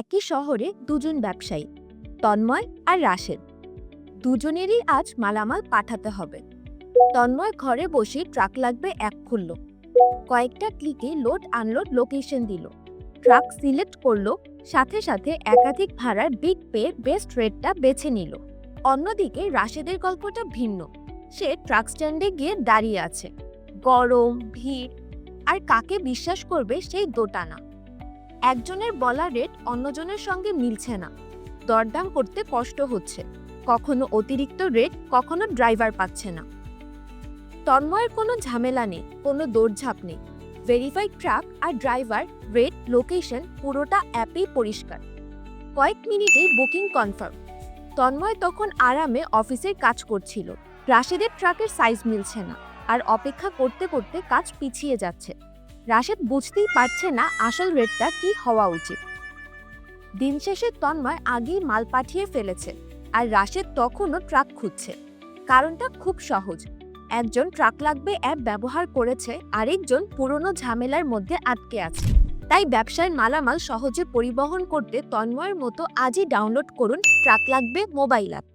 একই শহরে দুজন ব্যবসায়ী, তন্ময় আর রাশেদ। দুজনেরই আজ মালামাল পাঠাতে হবে। তন্ময় ঘরে বসে ট্রাক লাগবে এক খুলল। কয়েকটা ক্লিকে লোড আনলোড লোকেশন দিল। ট্রাক সিলেক্ট করল, সাথে সাথে একাধিক ভাড়ার বিগ পেয়ে বেস্ট রেটটা বেছে নিল। অন্যদিকে রাশেদের গল্পটা ভিন্ন। সে ট্রাক স্ট্যান্ডে গিয়ে দাঁড়িয়ে আছে। গরম, ভিড়, আর কাকে বিশ্বাস করবে সেই দোটানা। একজনের বলা রেট অন্যজনের সঙ্গে মিলছে না। দরদাম করতে কষ্ট হচ্ছে। কখনো অতিরিক্ত রেট কখনো ড্রাইভার পাচ্ছে না। তন্ময়ের কোনো ঝামেলা নেই, কোনো দৌড়ঝাঁপ নেই। ভেরিফাইড ট্রাক আর ড্রাইভার রেট লোকেশন পুরোটা অ্যাপেই পরিষ্কার। কয়েক মিনিটেই বুকিং কনফার্ম তন্ময় তখন আরামে অফিসের কাজ করছিল। রাশেদের ট্রাকের সাইজ মিলছে না। আর অপেক্ষা করতে করতে কাজ পিছিয়ে যাচ্ছে। রাশেদ বুঝতেই পারছে না আসল রেটটা কি হওয়া উচিত। দিন শেষে তন্ময় আগেই মাল পাঠিয়ে ফেলেছে আর রাশেদ তখনও ট্রাক খুঁজছে। কারণটা খুব সহজ। একজন ট্রাক লাগবে অ্যাপ ব্যবহার করেছে, আরেকজন পুরনো ঝামেলার মধ্যে আটকে আছে। তাই ব্যবসার মালামাল সহজে পরিবহন করতে তন্ময়ের মতো আজই ডাউনলোড করুন ট্রাক লাগবে মোবাইল অ্যাপ।